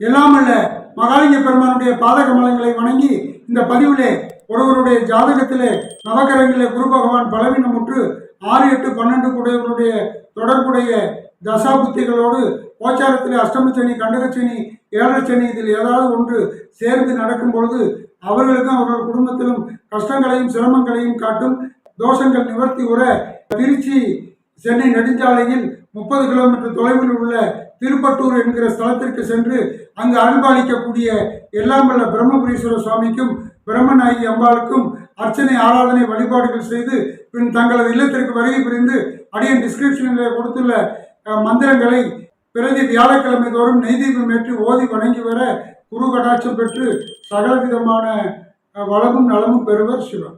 எல்லாமல்ல மகாலிங்க பெருமானுடைய பாத கமலங்களை வணங்கி இந்த பதிவிலே ஒருவருடைய ஜாதகத்திலே நவகரங்களிலே குரு பகவான் பலவீனமுற்று ஆறு எட்டு பன்னெண்டு கூடியவருடைய தொடர்புடைய தசாபுத்திகளோடு கோச்சாரத்தில் அஷ்டமச்சனி கண்டகச்சனி ஏழச்சனி இதில் ஏதாவது ஒன்று சேர்ந்து நடக்கும் பொழுது அவர்களுக்கும் அவர்கள் குடும்பத்திலும் கஷ்டங்களையும் சிரமங்களையும் காட்டும் தோஷங்கள் நிவர்த்தி உற திருச்சி சென்னை நெடுஞ்சாலையில் முப்பது கிலோமீட்டர் தொலைவில் உள்ள திருப்பட்டூர் என்கிற ஸ்தலத்திற்கு சென்று அங்கு அன்பளிக்கக்கூடிய எல்லாம் வல்ல பிரம்மபுரீஸ்வரர் சுவாமிக்கும் பிரம்மநாயகி அம்பாளுக்கும் அர்ச்சனை ஆராதனை வழிபாடுகள் செய்து பின் தங்களது இல்லத்திற்கு வருகை புரிந்து அடியன் டிஸ்கிரிப்ஷனில் கொடுத்துள்ள மந்திரங்களை பிறகு வியாழக்கிழமை தோறும் நெய்தீபம் ஏற்றி ஓதி வணங்கி வர குரு கடாட்சம் பெற்று சகலவிதமான வளமும் நலமும் பெறுவர் சிவன்.